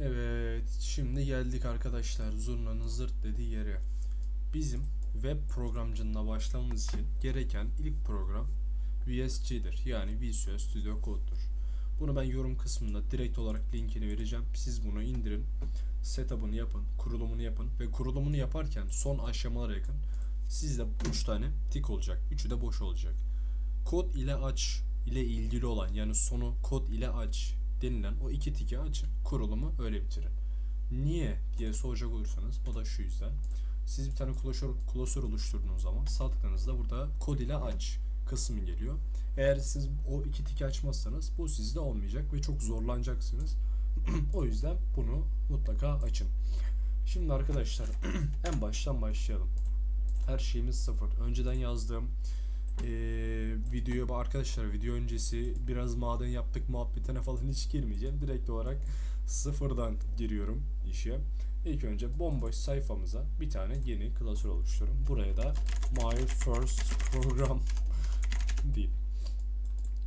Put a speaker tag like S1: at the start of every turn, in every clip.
S1: Evet, şimdi geldik arkadaşlar zurnanın zırt dediği yere. Bizim web programcılığına başlamamız için gereken ilk program VSC'dir. Yani Visual Studio Code'dur. Bunu ben yorum kısmında direkt olarak linkini vereceğim. Siz bunu indirin, setup'ını yapın, kurulumunu yapın ve kurulumunu yaparken son aşamalara yakın sizde 3 tane tik olacak. Üçü de boş olacak. Kod ile aç ile ilgili olan yani sonu kod ile aç denilen o iki tiki açın. Kurulumu öyle bitirin. Niye diye soracak olursanız o da şu yüzden. Siz bir tane klasör, klasör oluşturduğunuz zaman sağ burada kod ile aç kısmı geliyor. Eğer siz o iki tiki açmazsanız bu sizde olmayacak ve çok zorlanacaksınız. o yüzden bunu mutlaka açın. Şimdi arkadaşlar en baştan başlayalım. Her şeyimiz sıfır. Önceden yazdığım eee videoya arkadaşlar video öncesi biraz maden yaptık muhabbetine falan hiç girmeyeceğim. Direkt olarak sıfırdan giriyorum işe. İlk önce bomboş sayfamıza bir tane yeni klasör oluşturun. Buraya da my first program deyin.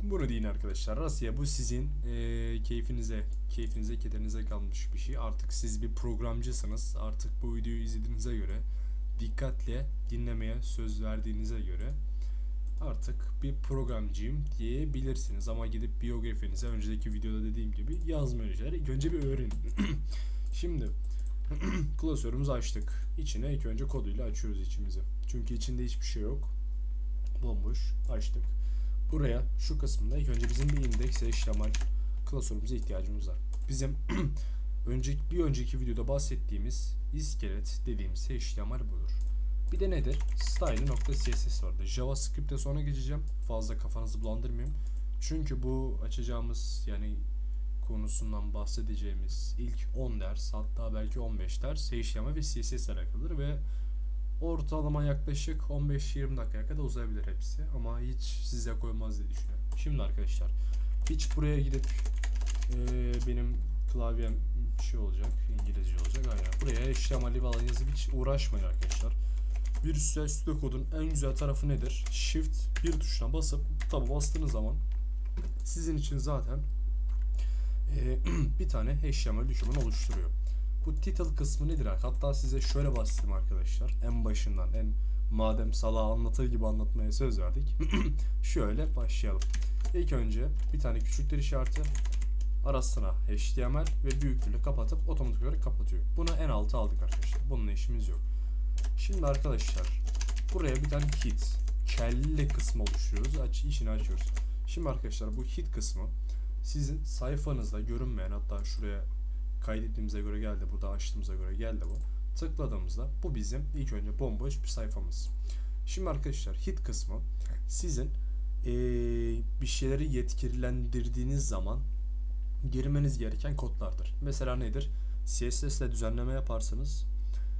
S1: Bunu deyin arkadaşlar. Rasya bu sizin eee, keyfinize, keyfinize, kederinize kalmış bir şey. Artık siz bir programcısınız. Artık bu videoyu izlediğinize göre dikkatle dinlemeye söz verdiğinize göre artık bir programcıyım diyebilirsiniz. Ama gidip biyografinize önceki videoda dediğim gibi yazmayın şeyler. Önce bir öğrenin. Şimdi klasörümüzü açtık. İçine ilk önce koduyla açıyoruz içimizi. Çünkü içinde hiçbir şey yok. Bomboş. Açtık. Buraya şu kısmında ilk önce bizim bir indeks HTML klasörümüze ihtiyacımız var. Bizim önceki bir önceki videoda bahsettiğimiz iskelet dediğimiz HTML budur. Bir de nedir? Style.css vardı. JavaScript'e sonra geçeceğim. Fazla kafanızı bulandırmayayım. Çünkü bu açacağımız yani konusundan bahsedeceğimiz ilk 10 ders hatta belki 15 ders HTML ve CSS alakalıdır ve ortalama yaklaşık 15-20 dakikaya kadar uzayabilir hepsi ama hiç size koymaz diye düşünüyorum. Şimdi arkadaşlar hiç buraya gidip eee, benim klavyem şey olacak İngilizce olacak aynen. Buraya HTML'i falan yazıp hiç uğraşmayın arkadaşlar. Studio Code'un en güzel tarafı nedir? Shift bir tuşuna basıp taba bastığınız zaman sizin için zaten eee, bir tane HTML doküman oluşturuyor. Bu title kısmı nedir? Hatta size şöyle bahsedeyim arkadaşlar. En başından en madem salağı anlatır gibi anlatmaya söz verdik. şöyle başlayalım. İlk önce bir tane küçükler işareti arasına HTML ve büyüklüğünü kapatıp otomatik olarak kapatıyor. Bunu en alta aldık arkadaşlar. Bununla işimiz yok. Şimdi arkadaşlar buraya bir tane hit kelle kısmı oluşturuyoruz. Aç, içini açıyoruz. Şimdi arkadaşlar bu hit kısmı sizin sayfanızda görünmeyen hatta şuraya kaydettiğimize göre geldi. Burada açtığımıza göre geldi bu. Tıkladığımızda bu bizim ilk önce bomboş bir sayfamız. Şimdi arkadaşlar hit kısmı sizin eee, bir şeyleri yetkilendirdiğiniz zaman girmeniz gereken kodlardır. Mesela nedir? CSS ile düzenleme yaparsanız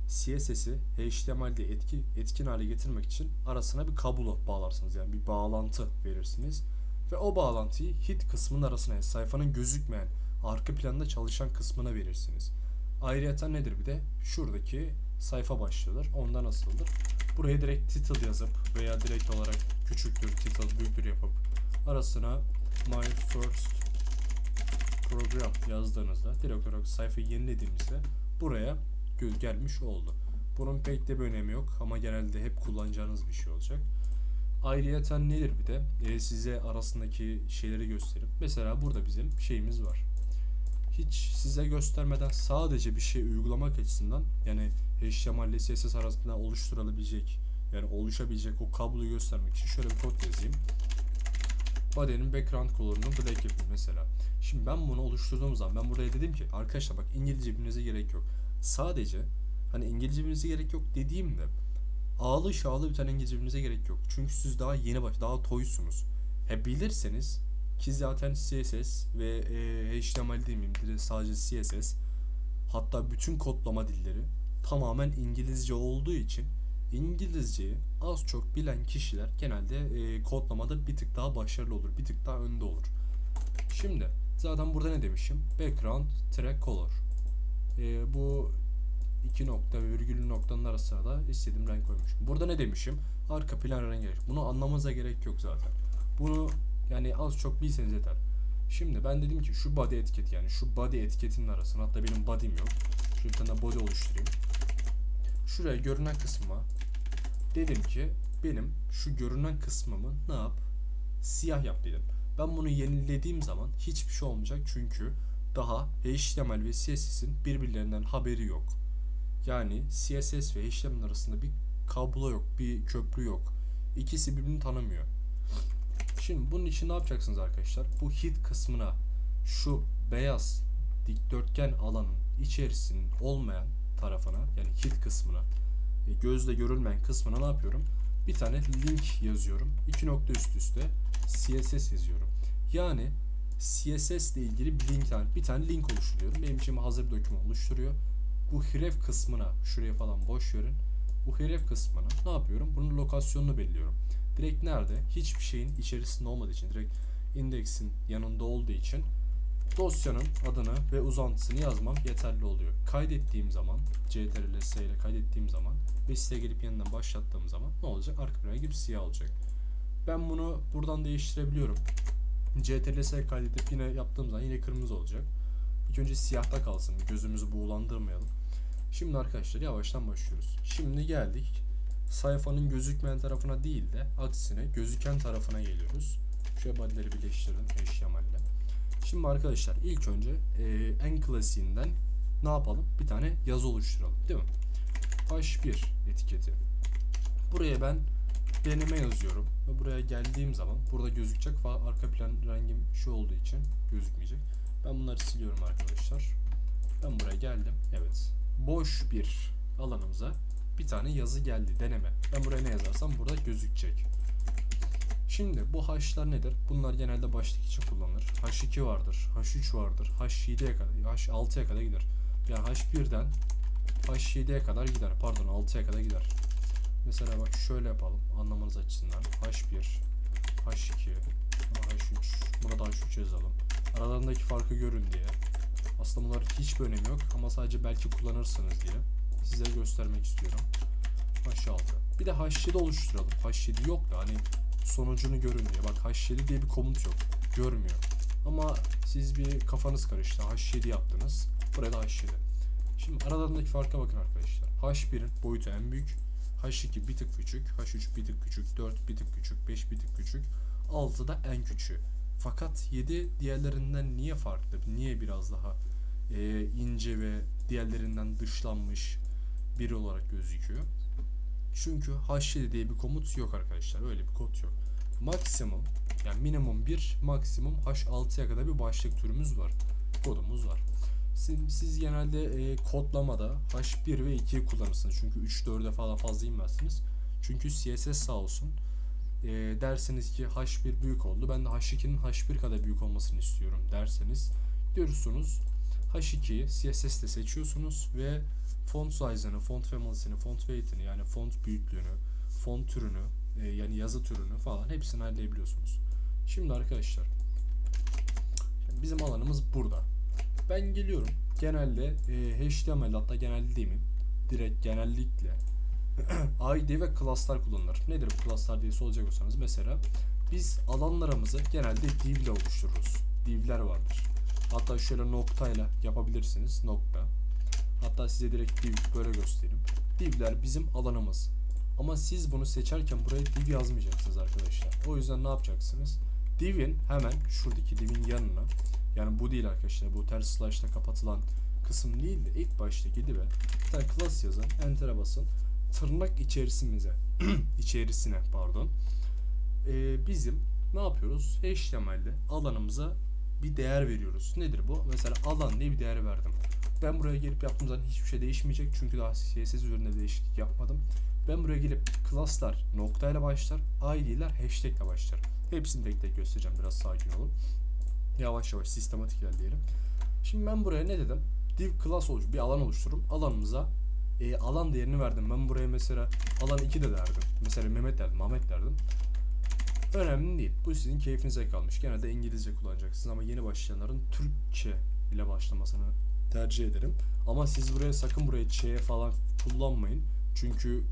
S1: CSS'i HTML'de etki, etkin hale getirmek için arasına bir kablo bağlarsınız. Yani bir bağlantı verirsiniz. Ve o bağlantıyı hit kısmının arasına yani sayfanın gözükmeyen arka planda çalışan kısmına verirsiniz. Ayrıyeten nedir bir de? Şuradaki sayfa başlığıdır. Ondan asıldır. Buraya direkt title yazıp veya direkt olarak küçüktür, title büyüktür yapıp arasına my first program yazdığınızda direkt olarak sayfayı yenilediğimizde buraya gö- gelmiş oldu. Bunun pek de bir önemi yok ama genelde hep kullanacağınız bir şey olacak. Ayrıyeten nedir bir de e, size arasındaki şeyleri göstereyim. Mesela burada bizim şeyimiz var. Hiç size göstermeden sadece bir şey uygulamak açısından yani HTML ile CSS arasında oluşturulabilecek yani oluşabilecek o kabloyu göstermek için şöyle bir kod yazayım. Body'nin background color'unu black yapayım mesela. Şimdi ben bunu oluşturduğum zaman ben buraya dedim ki arkadaşlar bak İngilizce bilmenize gerek yok. Sadece hani İngilizce bilmenize gerek yok dediğimde ağlı şağlı bir tane İngilizce bilmenize gerek yok. Çünkü siz daha yeni baş, daha toysunuz. He bilirseniz ki zaten CSS ve e, HTML demeyeyim direkt sadece CSS hatta bütün kodlama dilleri tamamen İngilizce olduğu için İngilizceyi az çok bilen kişiler genelde e, kodlamada bir tık daha başarılı olur, bir tık daha önde olur. Şimdi zaten burada ne demişim? Background track color. E, bu iki nokta ve virgülü noktanın arasına da istediğim renk koymuşum. Burada ne demişim? Arka plan rengi. Bunu anlamanıza gerek yok zaten. Bunu yani az çok bilseniz yeter. Şimdi ben dedim ki şu body etiketi yani şu body etiketinin arasına hatta benim body'm yok. Şöyle tane body oluşturayım. Şuraya görünen kısma dedim ki benim şu görünen kısmımı ne yap? Siyah yap dedim. Ben bunu yenilediğim zaman hiçbir şey olmayacak çünkü daha HTML ve CSS'in birbirlerinden haberi yok. Yani CSS ve HTML arasında bir kablo yok, bir köprü yok. İkisi birbirini tanımıyor. Şimdi bunun için ne yapacaksınız arkadaşlar? Bu hit kısmına şu beyaz dikdörtgen alanın içerisinin olmayan tarafına yani hit kısmına e, gözle görülmeyen kısmına ne yapıyorum? Bir tane link yazıyorum. İki nokta üst üste CSS yazıyorum. Yani CSS ile ilgili bir link bir tane link oluşturuyorum. Benim için hazır bir doküman oluşturuyor. Bu href kısmına şuraya falan boş verin. Bu href kısmına ne yapıyorum? Bunun lokasyonunu belirliyorum. Direkt nerede? Hiçbir şeyin içerisinde olmadığı için direkt indeksin yanında olduğu için dosyanın adını ve uzantısını yazmam yeterli oluyor. Kaydettiğim zaman CTRL S ile kaydettiğim zaman ve siteye gelip yeniden başlattığım zaman ne olacak? Arka plana gibi siyah olacak. Ben bunu buradan değiştirebiliyorum. CTRL S kaydedip yine yaptığım zaman yine kırmızı olacak. İlk önce siyahta kalsın. Gözümüzü buğulandırmayalım. Şimdi arkadaşlar yavaştan başlıyoruz. Şimdi geldik. Sayfanın gözükmeyen tarafına değil de aksine gözüken tarafına geliyoruz. Şu body'leri birleştirin HTML Şimdi arkadaşlar ilk önce e, en klasiğinden ne yapalım? Bir tane yazı oluşturalım değil mi? H1 etiketi. Buraya ben deneme yazıyorum ve buraya geldiğim zaman burada gözükecek arka plan rengim şu olduğu için gözükmeyecek. Ben bunları siliyorum arkadaşlar. Ben buraya geldim. Evet. Boş bir alanımıza bir tane yazı geldi deneme. Ben buraya ne yazarsam burada gözükecek. Şimdi bu H'lar nedir? Bunlar genelde başlık için kullanılır. H2 vardır, H3 vardır, H7'ye kadar, H6'ya kadar gider. Yani H1'den H7'ye kadar gider. Pardon 6'ya kadar gider. Mesela bak şöyle yapalım anlamanız açısından. H1, H2, H3. Burada H3 yazalım. Aralarındaki farkı görün diye. Aslında bunlar hiçbir önemi yok ama sadece belki kullanırsınız diye size göstermek istiyorum. H6. Bir de H7 oluşturalım. H7 yok da hani sonucunu görün diye. Bak H7 diye bir komut yok. Görmüyor. Ama siz bir kafanız karıştı. H7 yaptınız. Buraya da H7. Şimdi aralarındaki farka bakın arkadaşlar. H1'in boyutu en büyük. H2 bir tık küçük. H3 bir tık küçük. 4 bir tık küçük. 5 bir tık küçük. 6 da en küçüğü. Fakat 7 diğerlerinden niye farklı? Niye biraz daha e, ince ve diğerlerinden dışlanmış biri olarak gözüküyor? Çünkü H7 diye bir komut yok arkadaşlar. Öyle bir kod yok. Maksimum yani minimum 1 maksimum H6'ya kadar bir başlık türümüz var. Kodumuz var. Siz, siz genelde e, kodlamada H1 ve 2'yi kullanırsınız. Çünkü 3 4'e falan fazla inmezsiniz. Çünkü CSS sağ olsun. E, derseniz ki H1 büyük oldu. Ben de H2'nin H1 kadar büyük olmasını istiyorum derseniz diyorsunuz H2'yi CSS'te seçiyorsunuz ve font size'ını, font family'sini, font weight'ini yani font büyüklüğünü, font türünü e, yani yazı türünü falan hepsini ayarlayabiliyorsunuz. Şimdi arkadaşlar bizim alanımız burada. Ben geliyorum genelde e, HTML hatta genelde demeyeyim direkt genellikle ID ve class'lar kullanılır. Nedir bu class'lar diye soracak olsanız mesela biz alanlarımızı genelde div ile oluştururuz. Div'ler vardır. Hatta şöyle noktayla yapabilirsiniz. Nokta. Hatta size direkt div böyle göstereyim. Div'ler bizim alanımız. Ama siz bunu seçerken buraya div yazmayacaksınız arkadaşlar. O yüzden ne yapacaksınız? Div'in hemen şuradaki div'in yanına yani bu değil arkadaşlar. Bu ters slash'ta kapatılan kısım değil de ilk baştaki div'e bir tane class yazın. Enter'a basın. Tırnak içerisimize içerisine pardon. Ee, bizim ne yapıyoruz? HTML'de alanımıza bir değer veriyoruz. Nedir bu? Mesela alan diye bir değer verdim. Ben buraya gelip yaptığım zaman hiçbir şey değişmeyecek. Çünkü daha CSS üzerinde değişiklik yapmadım. Ben buraya gelip class'lar noktayla başlar, ID'ler hashtag ile başlar. Hepsini tek tek göstereceğim. Biraz sakin olun. Yavaş yavaş sistematik ilerleyelim. Şimdi ben buraya ne dedim? Div class olucu bir alan oluştururum. Alanımıza e, alan değerini verdim. Ben buraya mesela alan 2 de derdim. Mesela Mehmet derdim, Ahmet derdim. Önemli değil. Bu sizin keyfinize kalmış. Genelde İngilizce kullanacaksınız ama yeni başlayanların Türkçe ile başlamasını tercih ederim. Ama siz buraya sakın buraya Ç falan kullanmayın. Çünkü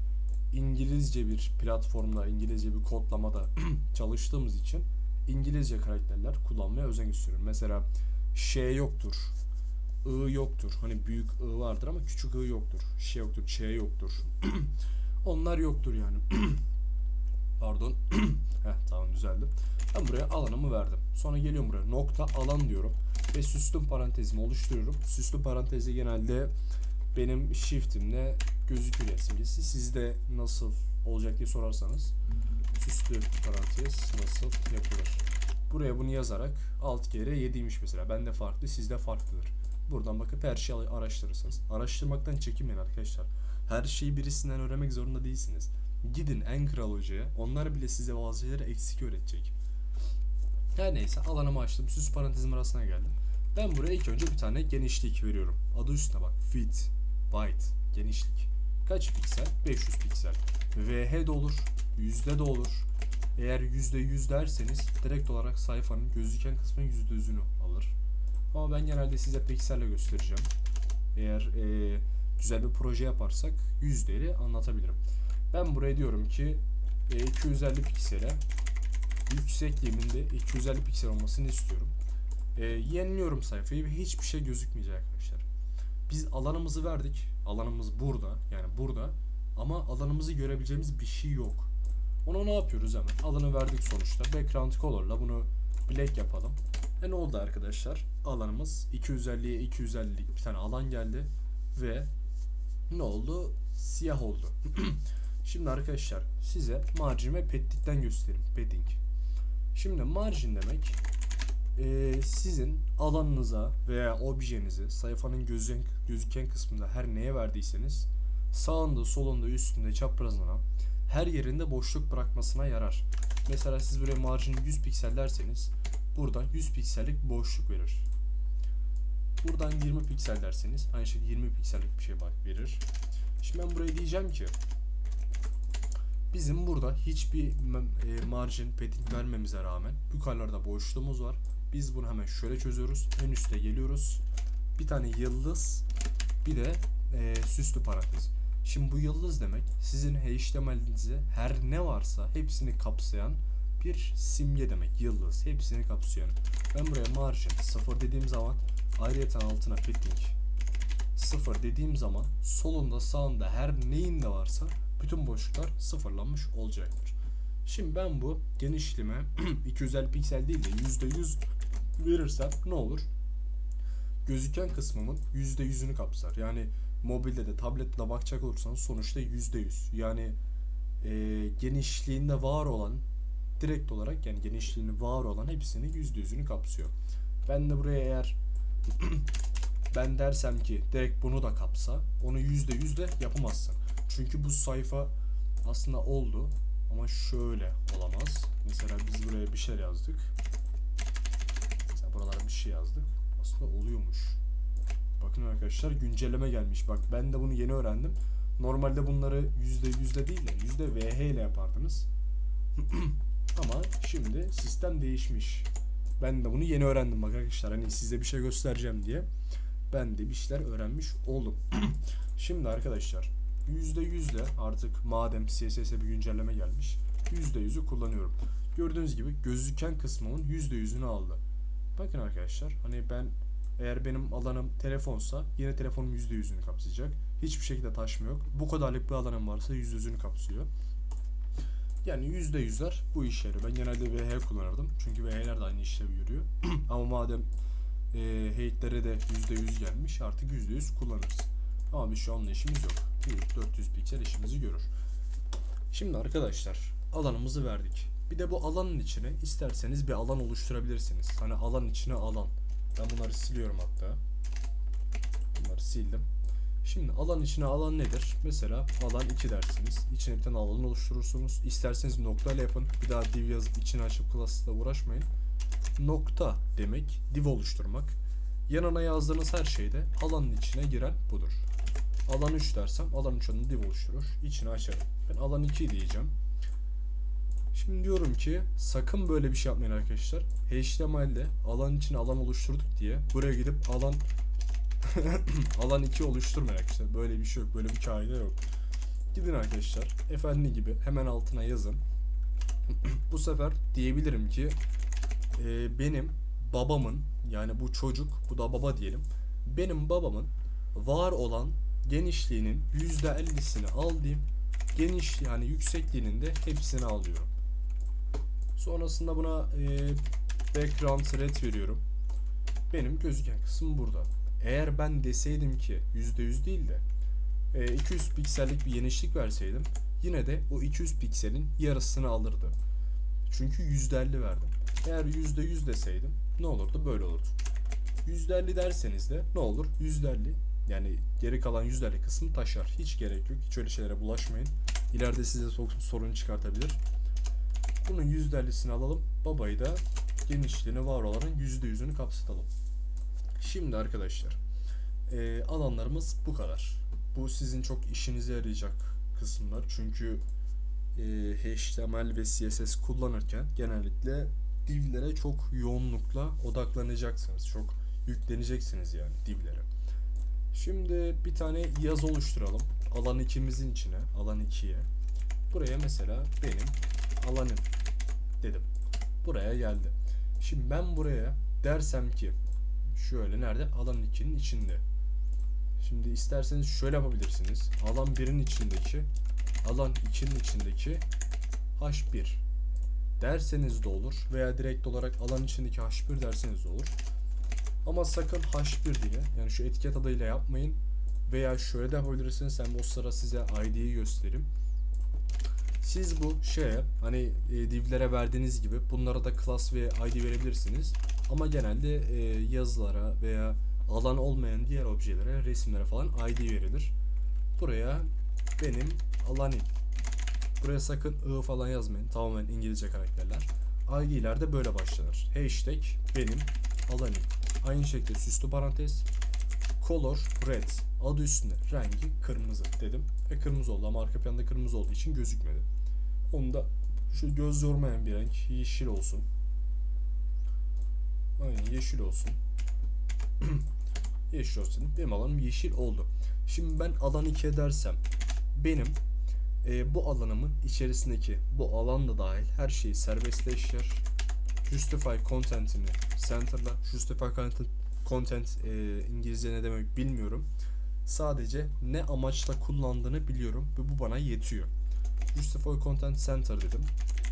S1: İngilizce bir platformda, İngilizce bir kodlamada çalıştığımız için İngilizce karakterler kullanmaya özen gösteriyorum. Mesela Ş yoktur. I yoktur. Hani büyük I vardır ama küçük I yoktur. Ş yoktur, Ç yoktur. Onlar yoktur yani. Pardon. Heh, tamam düzeldi. Ben buraya alanımı verdim. Sonra geliyorum buraya nokta alan diyorum. Ve süslü parantezimi oluşturuyorum. Süslü parantezi genelde benim shift'imle gözüküyor simgesi. Sizde nasıl olacak diye sorarsanız süslü parantez nasıl yapılır? Buraya bunu yazarak alt kere 7'ymiş mesela. Bende farklı, sizde farklıdır. Buradan bakıp her şeyi araştırırsınız. Araştırmaktan çekinmeyin arkadaşlar. Her şeyi birisinden öğrenmek zorunda değilsiniz. Gidin en kral hocaya. Onlar bile size bazı şeyleri eksik öğretecek. Her neyse alanımı açtım. Süs parantezim arasına geldim. Ben buraya ilk önce bir tane genişlik veriyorum. Adı üstüne bak. Fit. Byte. Genişlik. Kaç piksel? 500 piksel. VH de olur. Yüzde de olur. Eğer yüzde yüz derseniz direkt olarak sayfanın gözüken kısmının yüzde yüzünü. Ama ben genelde size pikselle göstereceğim. Eğer eee, güzel bir proje yaparsak yüzdeleri anlatabilirim. Ben buraya diyorum ki e, 250 piksele yüksekliğimin de 250 piksel olmasını istiyorum. E, yeniliyorum sayfayı ve hiçbir şey gözükmeyecek arkadaşlar. Biz alanımızı verdik. Alanımız burada. Yani burada. Ama alanımızı görebileceğimiz bir şey yok. Onu ne yapıyoruz hemen? Alanı verdik sonuçta. Background color'la bunu black yapalım. E ne oldu arkadaşlar? Alanımız 250'ye 250'lik bir tane alan geldi. Ve ne oldu? Siyah oldu. Şimdi arkadaşlar size margin ve pettikten göstereyim. Padding. Şimdi margin demek eee, sizin alanınıza veya objenizi sayfanın gözüken, gözüken kısmında her neye verdiyseniz sağında, solunda, üstünde, çaprazına her yerinde boşluk bırakmasına yarar. Mesela siz buraya margin 100 piksel derseniz buradan 100 piksellik boşluk verir. Buradan 20 piksel derseniz aynı şekilde 20 piksellik bir şey verir. Şimdi ben buraya diyeceğim ki bizim burada hiçbir e, margin padding vermemize rağmen yukarılarda boşluğumuz var. Biz bunu hemen şöyle çözüyoruz. En üste geliyoruz. Bir tane yıldız bir de e, süslü parantez. Şimdi bu yıldız demek sizin HTML'inize her ne varsa hepsini kapsayan bir simge demek. Yıldız. Hepsini kapsayan. Ben buraya margin 0 dediğim zaman ayrıyeten altına padding 0 dediğim zaman solunda sağında her neyin de varsa bütün boşluklar sıfırlanmış olacaktır. Şimdi ben bu genişliğime 250 piksel değil de %100 verirsem ne olur? Gözüken kısmımın %100'ünü kapsar. Yani mobilde de tabletle bakacak olursanız sonuçta %100. Yani e, genişliğinde var olan direkt olarak yani genişliğini var olan hepsini %100'ünü kapsıyor. Ben de buraya eğer ben dersem ki direkt bunu da kapsa onu %100 de yapamazsın. Çünkü bu sayfa aslında oldu ama şöyle olamaz. Mesela biz buraya bir şey yazdık. Mesela buralara bir şey yazdık. Aslında oluyormuş. Bakın arkadaşlar güncelleme gelmiş. Bak ben de bunu yeni öğrendim. Normalde bunları %100'de değil de %VH ile yapardınız. Ama şimdi sistem değişmiş. Ben de bunu yeni öğrendim bak arkadaşlar. Hani size bir şey göstereceğim diye. Ben de bir şeyler öğrenmiş oldum. Şimdi arkadaşlar %100 ile artık madem CSS'e bir güncelleme gelmiş %100'ü kullanıyorum. Gördüğünüz gibi gözüken kısmımın %100'ünü aldı. Bakın arkadaşlar hani ben eğer benim alanım telefonsa yine telefonum %100'ünü kapsayacak. Hiçbir şekilde taşma yok. Bu kadarlık bir alanım varsa %100'ünü kapsıyor. Yani %100'ler bu işe yarıyor. Ben genelde VH kullanırdım. Çünkü VH'ler de aynı işlevi görüyor. Ama madem e, hate'lere de %100 gelmiş artık %100 kullanırız. Ama biz şu anla işimiz yok. Bir 400 piksel işimizi görür. Şimdi arkadaşlar alanımızı verdik. Bir de bu alanın içine isterseniz bir alan oluşturabilirsiniz. Hani alan içine alan. Ben bunları siliyorum hatta. Bunları sildim. Şimdi alan içine alan nedir? Mesela alan 2 dersiniz. İçine bir tane alan oluşturursunuz. İsterseniz nokta ile yapın. Bir daha div yazıp içine açıp class'la uğraşmayın. Nokta demek div oluşturmak. Yanına yazdığınız her şeyde alanın içine giren budur. Alan 3 dersem alan 3 div oluşturur. İçine açarım. Ben alan 2 diyeceğim. Şimdi diyorum ki sakın böyle bir şey yapmayın arkadaşlar. HTML'de alan içine alan oluşturduk diye buraya gidip alan alan 2 oluşturmayın arkadaşlar. Böyle bir şey yok. Böyle bir kaide yok. Gidin arkadaşlar. Efendi gibi hemen altına yazın. Bu sefer diyebilirim ki e, benim babamın yani bu çocuk bu da baba diyelim. Benim babamın var olan genişliğinin %50'sini alayım. Geniş yani yüksekliğinin de hepsini alıyorum. Sonrasında buna e, background red veriyorum. Benim gözüken kısım burada. Eğer ben deseydim ki %100 değil de e, 200 piksellik bir genişlik verseydim yine de o 200 pikselin yarısını alırdı. Çünkü %50 verdim. Eğer %100 deseydim ne olurdu? Böyle olurdu. %50 derseniz de ne olur? %50 yani geri kalan %50 kısmı taşar. Hiç gerek yok. Hiç öyle şeylere bulaşmayın. İleride size so- sorun çıkartabilir. Bunun %50'sini alalım. Babayı da genişliğini var olanın %100'ünü kapsatalım. Şimdi arkadaşlar e, alanlarımız bu kadar. Bu sizin çok işinize yarayacak kısımlar. Çünkü e, HTML ve CSS kullanırken genellikle divlere çok yoğunlukla odaklanacaksınız. Çok yükleneceksiniz yani divlere. Şimdi bir tane yaz oluşturalım. Alan 2'mizin içine, alan 2'ye. Buraya mesela benim alanım dedim. Buraya geldi. Şimdi ben buraya dersem ki şöyle nerede? Alan 2'nin içinde. Şimdi isterseniz şöyle yapabilirsiniz. Alan 1'in içindeki alan 2'nin içindeki H1 derseniz de olur veya direkt olarak alan içindeki H1 derseniz de olur. Ama sakın H1 diye yani şu etiket adıyla yapmayın. Veya şöyle de yapabilirsiniz. Hem o sıra size ID'yi göstereyim. Siz bu şeye hani e, divlere verdiğiniz gibi bunlara da class ve ID verebilirsiniz. Ama genelde e, yazılara veya alan olmayan diğer objelere, resimlere falan ID verilir. Buraya benim alanım. Buraya sakın I falan yazmayın. Tamamen İngilizce karakterler. ID'ler de böyle başlanır. Hashtag benim alanım. Aynı şekilde süslü parantez. Color red. Adı üstünde. Rengi kırmızı dedim. Ve kırmızı oldu ama arka planda kırmızı olduğu için gözükmedi. Onu da şu göz yormayan bir renk. Yeşil olsun. Aynen yeşil olsun. yeşil olsun. Benim alanım yeşil oldu. Şimdi ben alan 2'ye dersem benim e, bu alanımın içerisindeki bu alan da dahil her şeyi serbestleştir. Justify content'ini center'la. Justify content, content e, İngilizce ne demek bilmiyorum. Sadece ne amaçla kullandığını biliyorum ve bu bana yetiyor. Justify Content Center dedim.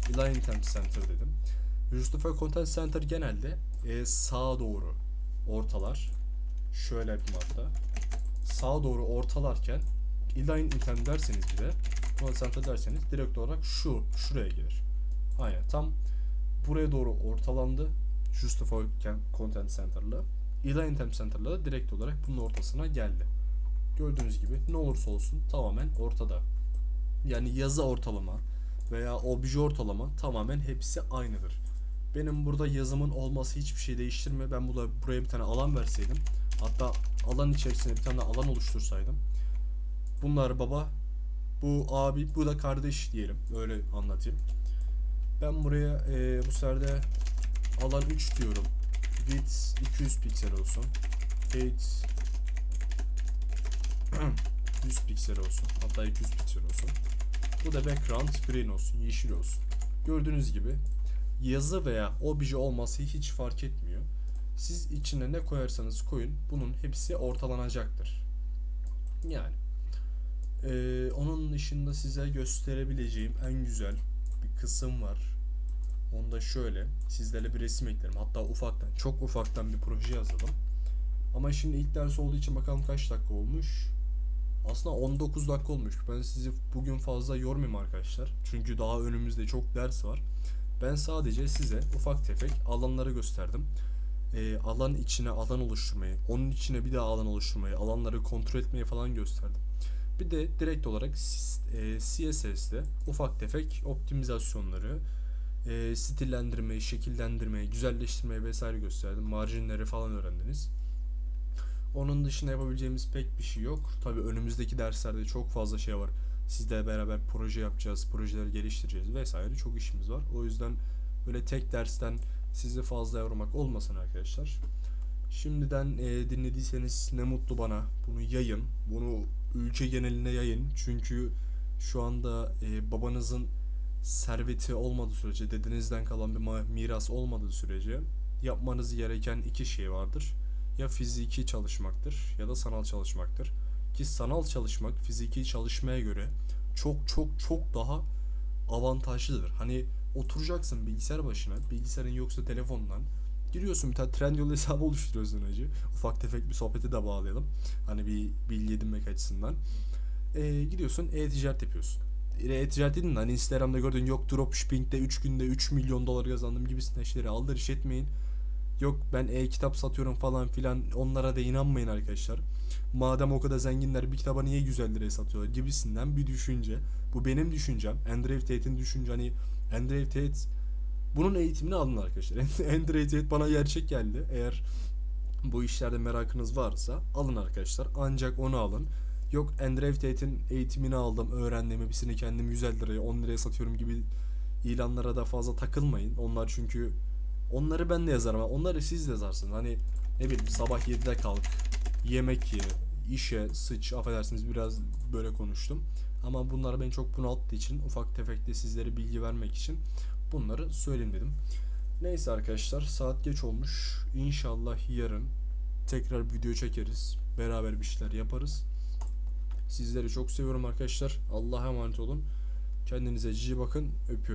S1: Align Intent Center dedim. Justify Content Center genelde e, sağa doğru ortalar. Şöyle yapayım hatta. Sağa doğru ortalarken Align Intent derseniz bir de Content Center derseniz direkt olarak şu, şuraya gelir. Aynen tam buraya doğru ortalandı. Justify Content Center'la. Align Intent Center'la da direkt olarak bunun ortasına geldi. Gördüğünüz gibi ne olursa olsun tamamen ortada. Yani yazı ortalama veya obje ortalama tamamen hepsi aynıdır. Benim burada yazımın olması hiçbir şey değiştirmiyor. Ben burada buraya bir tane alan verseydim. Hatta alan içerisinde bir tane alan oluştursaydım. Bunlar baba, bu abi, bu da kardeş diyelim. Öyle anlatayım. Ben buraya e, bu sefer de alan 3 diyorum. Width 200 piksel olsun. Height 100 piksel olsun. Hatta 200 piksel olsun. Bu da background green olsun, yeşil olsun. Gördüğünüz gibi yazı veya obje olması hiç fark etmiyor. Siz içine ne koyarsanız koyun bunun hepsi ortalanacaktır. Yani ee, onun dışında size gösterebileceğim en güzel bir kısım var. Onda şöyle sizlerle bir resim eklerim. Hatta ufaktan, çok ufaktan bir proje yazalım. Ama şimdi ilk ders olduğu için bakalım kaç dakika olmuş. Aslında 19 dakika olmuş. Ben sizi bugün fazla yormayayım arkadaşlar. Çünkü daha önümüzde çok ders var. Ben sadece size ufak tefek alanları gösterdim. Ee, alan içine alan oluşturmayı, onun içine bir daha alan oluşturmayı, alanları kontrol etmeyi falan gösterdim. Bir de direkt olarak e, CSS'de ufak tefek optimizasyonları, e, stillendirmeyi, şekillendirmeyi, güzelleştirmeyi vesaire gösterdim. Marjinleri falan öğrendiniz. Onun dışında yapabileceğimiz pek bir şey yok. Tabi önümüzdeki derslerde çok fazla şey var. Sizle beraber proje yapacağız, projeleri geliştireceğiz vesaire çok işimiz var. O yüzden böyle tek dersten sizi fazla yormak olmasın arkadaşlar. Şimdiden e, dinlediyseniz ne mutlu bana. Bunu yayın. Bunu ülke geneline yayın. Çünkü şu anda e, babanızın serveti olmadığı sürece, dedenizden kalan bir miras olmadığı sürece yapmanız gereken iki şey vardır. Ya fiziki çalışmaktır ya da sanal çalışmaktır. Ki sanal çalışmak fiziki çalışmaya göre çok çok çok daha avantajlıdır. Hani oturacaksın bilgisayar başına, bilgisayarın yoksa telefondan giriyorsun bir tane Trendyol hesabı oluşturuyorsun hacı. Ufak tefek bir sohbeti de bağlayalım. Hani bir bilgi edinmek açısından. Ee, gidiyorsun e-ticaret yapıyorsun. E-ticaret dedin de hani Instagram'da gördüğün yok dropshipping'de 3 günde 3 milyon dolar kazandım gibisinden şeyleri aldırış etmeyin. Yok ben e-kitap satıyorum falan filan onlara da inanmayın arkadaşlar. Madem o kadar zenginler bir kitaba niye 150 liraya satıyorlar gibisinden bir düşünce. Bu benim düşüncem. Andrew Tate'in düşünce hani Andrew Tate bunun eğitimini alın arkadaşlar. Andrew Tate bana gerçek geldi. Eğer bu işlerde merakınız varsa alın arkadaşlar. Ancak onu alın. Yok Andrew Tate'in eğitimini aldım, öğrendim, hepsini kendim 150 liraya, 10 liraya satıyorum gibi ilanlara da fazla takılmayın. Onlar çünkü onları ben de yazarım. Onları siz de yazarsınız. Hani ne bileyim sabah 7'de kalk, yemek ye, işe sıç, affedersiniz biraz böyle konuştum. Ama bunlar beni çok bunalttığı için ufak tefek de sizlere bilgi vermek için bunları söyleyeyim dedim. Neyse arkadaşlar saat geç olmuş. İnşallah yarın tekrar video çekeriz. Beraber bir şeyler yaparız. Sizleri çok seviyorum arkadaşlar. Allah'a emanet olun. Kendinize cici bakın. Öpüyorum.